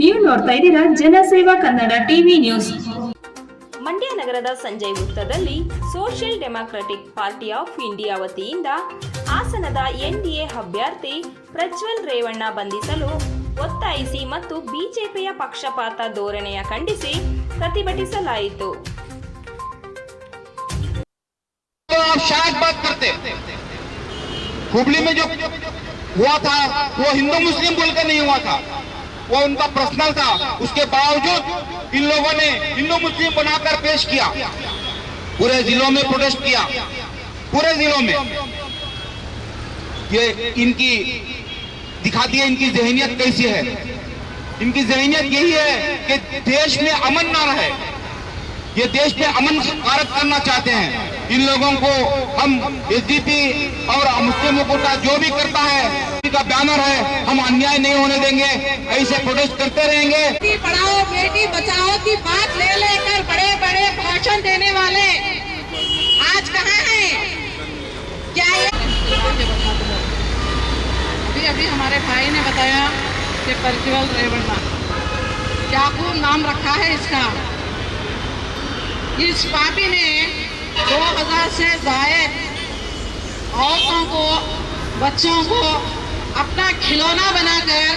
ನೀವು ನೋಡ್ತಾ ಇದ್ದೀರಾ ಜನಸೇವಾ ಕನ್ನಡ ಟಿವಿ ನ್ಯೂಸ್ ಮಂಡ್ಯ ನಗರದ ಸಂಜಯ್ ವೃತ್ತದಲ್ಲಿ Social Democratic Party of India ವತಿಯಿಂದ ಹಾಸನದ ಎನ್ಡಿಎ ಅಭ್ಯರ್ಥಿ ಪ್ರಜ್ವಲ್ ರೇವಣ್ಣ ಬಂಧಿಸಲು ಒತ್ತಾಯಿಸಿ ಮತ್ತು ಬಿಜೆಪಿಯ ಪಕ್ಷಪಾತ ಧೋರಣೆಯ ಖಂಡಿಸಿ ಪ್ರತಿಭಟಿಸಲಾಯಿತು तो आप शायद बात करते हुबली में जो हुआ था वो हिंदू मुस्लिम बोलकर नहीं हुआ था वो उनका पर्सनल था। उसके बावजूद इन लोगों ने, हिंदू मुस्लिम बनाकर पेश किया। पूरे जिलों में प्रोटेस्ट किया। पूरे जिलों में। ये इनकी दिखाती है इनकी जहनीत कैसी है। इनकी जहनीत यही है कि देश में अमन ना रहे। ये देश में अमन कारक करना चाहते हैं। इन लोगों को हम एसडीपी और मुस्लिमों को जो भी करता है का बैनर है, हम अन्याय नहीं होने देंगे, ऐसे प्रोटेस्ट करते रहेंगे। बेटी पढ़ाओ, बेटी बचाओ की बात ले लेकर बड़े बड़े भाषण देने वाले। आज कहाँ हैं? क्या ये अभी अभी हमारे भाई ने बताया कि प्रज्वल रेवण्णा क्या खूब नाम रखा है इसका? इस पापी ने 2000 से जायद औरतों को, बच्चों को अपना खिलौना बनाकर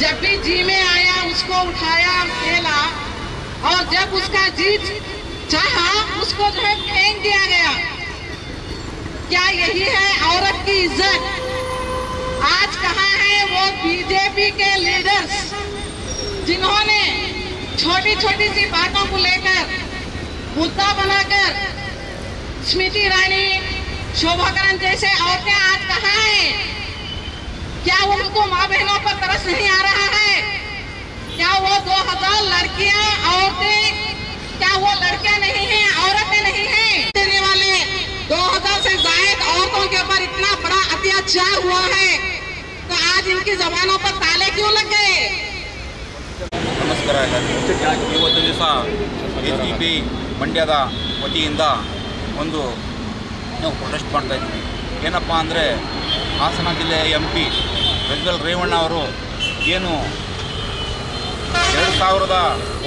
जब भी जी में आया, उसको उठाया और खेला और जब उसका जीत चाहा, उसको जो है फेंक दिया गया। क्या यही है औरत की इज़्ज़त? आज कहा है वो बीजेपी के लीडर्स जिन्होंने छोटी छोटी सी बातों को लेकर मुद्दा बनाकर स्मृति ईरानी शोभाकरण जैसे औरतें आज कहा है? क्या उनको माँ बहनों पर तरस नहीं आ रहा है? क्या वो 2000 लड़कियाँ औरतें, क्या वो लड़कियाँ नहीं है, औरतें नहीं है? देने वाले 2000 से जायद औरतों के ऊपर इतना बड़ा अत्याचार हुआ है तो आज इनकी जबानों पर ताले क्यों लग गए? नमस्कार ಎಸ್ ಡಿ ಪಿ ಮಂಡ್ಯದ ವತಿಯಿಂದ ಒಂದು ನಾವು ಪ್ರೊಟೆಸ್ಟ್ ಮಾಡ್ತಾ ಇದ್ದೀವಿ ಏನಪ್ಪ ಅಂದರೆ ಹಾಸನ ಜಿಲ್ಲೆಯ ಎಂ ಪಿ ಪ್ರಜ್ವಲ್ ರೇವಣ್ಣ ಅವರು ಏನು ಎರಡು ಸಾವಿರದ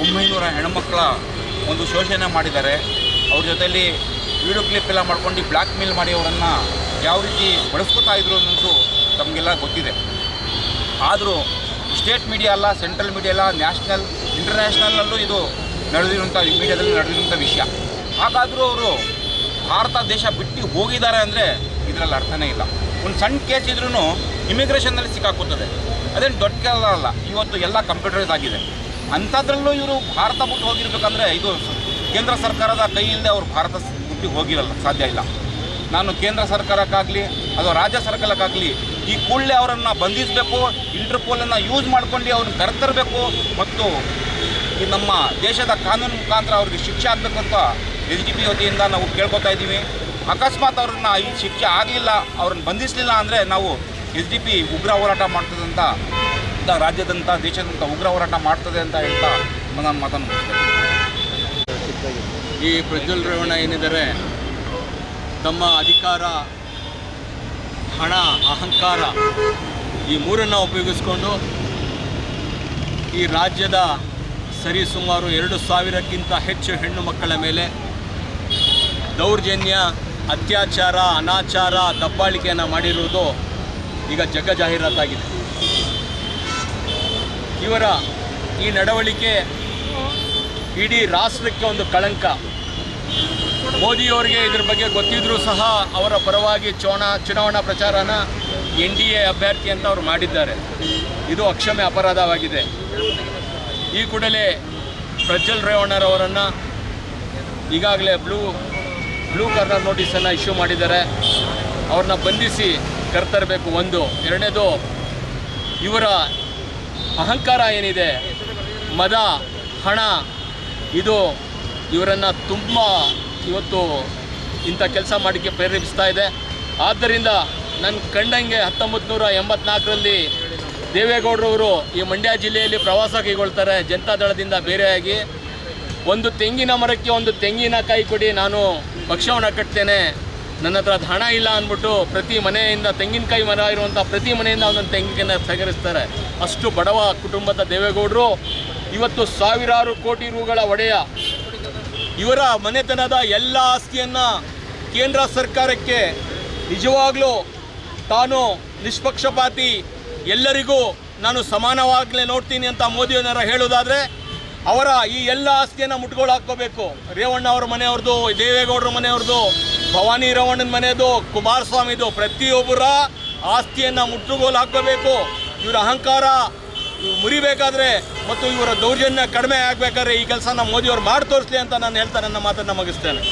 ಒಂಬೈನೂರ ಹೆಣ್ಮಕ್ಳ ಒಂದು ಶೋಷಣೆ ಮಾಡಿದ್ದಾರೆ. ಅವ್ರ ಜೊತೆಯಲ್ಲಿ ವಿಡಿಯೋ ಕ್ಲಿಪ್ ಎಲ್ಲ ಮಾಡ್ಕೊಂಡು ಬ್ಲ್ಯಾಕ್ ಮೇಲ್ ಮಾಡಿ ಅವರನ್ನು ಯಾವ ರೀತಿ ಬಳಸ್ಕೊತಾ ಇದ್ರು ಅನ್ನೋದು ತಮಗೆಲ್ಲ ಗೊತ್ತಿದೆ. ಆದರೂ ಸ್ಟೇಟ್ ಮೀಡಿಯಾ ಅಲ್ಲ ಸೆಂಟ್ರಲ್ ಮೀಡಿಯಾ ಅಲ್ಲ ನ್ಯಾಷನಲ್ ಇಂಟರ್ನ್ಯಾಷನಲ್ಲೂ ಇದು ನಡೆದಿರುವಂಥ ಮೀಡಿಯಾದಲ್ಲಿ ನಡೆದಿರುವಂಥ ವಿಷಯ. ಹಾಗಾದರೂ ಅವರು ಭಾರತ ದೇಶ ಬಿಟ್ಟು ಹೋಗಿದ್ದಾರೆ ಅಂದರೆ ಇದರಲ್ಲಿ ಅರ್ಥನೇ ಇಲ್ಲ. ಒಂದು ಸಣ್ಣ ಕೇಸ್ ಇದ್ರೂ ಇಮಿಗ್ರೇಷನ್ನಲ್ಲಿ ಸಿಕ್ಕಾಕೋತದೆ ಅದೇನು ದೊಡ್ಡ ಕೆಲಸ ಅಲ್ಲ. ಇವತ್ತು ಎಲ್ಲ ಕಂಪ್ಯೂಟರೈಸ್ ಆಗಿದೆ. ಅಂಥದ್ರಲ್ಲೂ ಇವರು ಭಾರತ ಬಿಟ್ಟು ಹೋಗಿರ್ಬೇಕಂದ್ರೆ ಇದು ಕೇಂದ್ರ ಸರ್ಕಾರದ ಕೈಯಿಂದ ಅವರು ಭಾರತ ಬಿಟ್ಟು ಹೋಗಿರಲ್ಲ, ಸಾಧ್ಯ ಇಲ್ಲ. ನಾನು ಕೇಂದ್ರ ಸರ್ಕಾರಕ್ಕಾಗಲಿ ಅಥವಾ ರಾಜ್ಯ ಸರ್ಕಾರಕ್ಕಾಗಲಿ ಈ ಕೂಡಲೇ ಅವರನ್ನು ಬಂಧಿಸಬೇಕು ಇಂಟರ್ಪೋಲನ್ನು ಯೂಸ್ ಮಾಡ್ಕೊಂಡು ಅವ್ರನ್ನ ಕರೆತರಬೇಕು ಮತ್ತು ಈ ನಮ್ಮ ದೇಶದ ಕಾನೂನು ಮುಖಾಂತರ ಅವ್ರಿಗೆ ಶಿಕ್ಷೆ ಆಗಬೇಕು ಅಂತ ಎಸ್ ಡಿ ಪಿ ವತಿಯಿಂದ ನಾವು ಕೇಳ್ಕೊತಾ ಇದ್ದೀವಿ. ಅಕಸ್ಮಾತ್ ಅವ್ರನ್ನ ಈ ಶಿಕ್ಷೆ ಆಗಲಿಲ್ಲ, ಅವ್ರನ್ನ ಬಂಧಿಸಲಿಲ್ಲ ಅಂದರೆ ನಾವು ಎಸ್ ಡಿ ಪಿ ಉಗ್ರ ಹೋರಾಟ ಮಾಡ್ತದಂತ ರಾಜ್ಯದಂಥ ದೇಶದಂಥ ಉಗ್ರ ಹೋರಾಟ ಮಾಡ್ತದೆ ಅಂತ ಹೇಳ್ತಾ ನಮ್ಮ ಮಾತನ್ನು ಈ ಪ್ರಜ್ವಲ್ ರೇವಣ್ಣ ಏನಿದ್ದಾರೆ ತಮ್ಮ ಅಧಿಕಾರ, ಹಣ, ಅಹಂಕಾರ ಈ ಮೂರನ್ನು ಉಪಯೋಗಿಸ್ಕೊಂಡು ಈ ರಾಜ್ಯದ ಸರಿಸುಮಾರು ಎರಡು ಸಾವಿರಕ್ಕಿಂತ ಹೆಚ್ಚು ಹೆಣ್ಣು ಮಕ್ಕಳ ಮೇಲೆ ದೌರ್ಜನ್ಯ, ಅತ್ಯಾಚಾರ, ಅನಾಚಾರ, ದಬ್ಬಾಳಿಕೆಯನ್ನು ಮಾಡಿರುವುದು ಈಗ ಜಗ ಜಾಹೀರಾತಾಗಿದೆ. ಇವರ ಈ ನಡವಳಿಕೆ ಇಡೀ ರಾಷ್ಟ್ರಕ್ಕೆ ಒಂದು ಕಳಂಕ. ಮೋದಿಯವರಿಗೆ ಇದ್ರ ಬಗ್ಗೆ ಗೊತ್ತಿದ್ರೂ ಸಹ ಅವರ ಪರವಾಗಿ ಚೋಣ, ಚುನಾವಣಾ ಪ್ರಚಾರನ ಎನ್ ಡಿ ಎ ಅಭ್ಯರ್ಥಿ ಅಂತ ಅವರು ಮಾಡಿದ್ದಾರೆ. ಇದು ಅಕ್ಷಮ್ಯ ಅಪರಾಧವಾಗಿದೆ. ಈ ಕೂಡಲೇ ಪ್ರಜ್ವಲ್ ರೇವಣ್ಣರವರನ್ನು ಈಗಾಗಲೇ ಬ್ಲೂ ಬ್ಲೂ ಕಾರ್ನರ್ ನೋಟಿಸನ್ನು ಇಶ್ಯೂ ಮಾಡಿದ್ದಾರೆ. ಅವ್ರನ್ನ ಬಂಧಿಸಿ ಕರ್ತರಬೇಕು ಒಂದು. ಎರಡನೇದು, ಇವರ ಅಹಂಕಾರ ಏನಿದೆ? ಮದ, ಹಣ, ಇದು ಇವರನ್ನು ತುಂಬ ಇವತ್ತು ಇಂಥ ಕೆಲಸ ಮಾಡಲಿಕ್ಕೆ ಪ್ರೇರೇಪಿಸ್ತಾ ಇದೆ. ಆದ್ದರಿಂದ ನನ್ನ ಕಂಡಂಗೆ ಹತ್ತೊಂಬತ್ತು ನೂರ ಎಂಬತ್ನಾಲ್ಕರಲ್ಲಿ ದೇವೇಗೌಡರವರು ಈ ಮಂಡ್ಯ ಜಿಲ್ಲೆಯಲ್ಲಿ ಪ್ರವಾಸ ಕೈಗೊಳ್ತಾರೆ. ಜನತಾದಳದಿಂದ ಬೇರೆಯಾಗಿ ಒಂದು ತೆಂಗಿನ ಮರಕ್ಕೆ ಒಂದು ತೆಂಗಿನಕಾಯಿ ಕೊಡಿ ನಾನು ಪಕ್ಷವನ್ನು ಕಟ್ತೇನೆ. ನನ್ನ ಹತ್ರ ಹಣ ಇಲ್ಲ ಅಂದ್ಬಿಟ್ಟು ಪ್ರತಿ ಮನೆಯಿಂದ ತೆಂಗಿನಕಾಯಿ ಮರ ಇರುವಂಥ ಪ್ರತಿ ಮನೆಯಿಂದ ಒಂದೊಂದು ತೆಂಗಿನ ಸಹಕರಿಸ್ತಾರೆ ಅಷ್ಟು ಬಡವ ಕುಟುಂಬದ ದೇವೇಗೌಡರು, ಇವತ್ತು ಸಾವಿರಾರು ಕೋಟಿ ರೂಗಳ ಒಡೆಯ ಇವರ ಮನೆತನದ ಎಲ್ಲ ಆಸ್ತಿಯನ್ನು ಕೇಂದ್ರ ಸರ್ಕಾರಕ್ಕೆ ನಿಜವಾಗ್ಲೂ ತಾನು ನಿಷ್ಪಕ್ಷಪಾತಿ ಎಲ್ಲರಿಗೂ ನಾನು ಸಮಾನವಾಗಲೇ ನೋಡ್ತೀನಿ ಅಂತ ಮೋದಿಯವರ ಹೇಳೋದಾದರೆ ಅವರ ಈ ಎಲ್ಲ ಆಸ್ತಿಯನ್ನು ಮುಟ್ಗೋಳು ಹಾಕ್ಕೋಬೇಕು. ರೇವಣ್ಣ ಅವ್ರ ಮನೆಯವ್ರದ್ದು ದೇವೇಗೌಡರ ಮನೆಯವ್ರದ್ದು ಭವಾನಿ ರೇವಣ್ಣನ ಮನೆಯದು, ಕುಮಾರಸ್ವಾಮಿದು, ಪ್ರತಿಯೊಬ್ಬರ ಆಸ್ತಿಯನ್ನು ಮುಟ್ಟುಗೋಲು ಹಾಕ್ಕೋಬೇಕು. ಇವರ ಅಹಂಕಾರ ಮುರಿಬೇಕಾದ್ರೆ ಮತ್ತು ಇವರ ದೌರ್ಜನ್ಯ ಕಡಿಮೆ ಆಗಬೇಕಾದ್ರೆ ಈ ಕೆಲಸನ ಮೋದಿಯವರು ಮಾಡಿ ತೋರಿಸಲಿ ಅಂತ ನಾನು ಹೇಳ್ತಾ ನನ್ನ ಮಾತನ್ನು ಮುಗಿಸ್ತೇನೆ.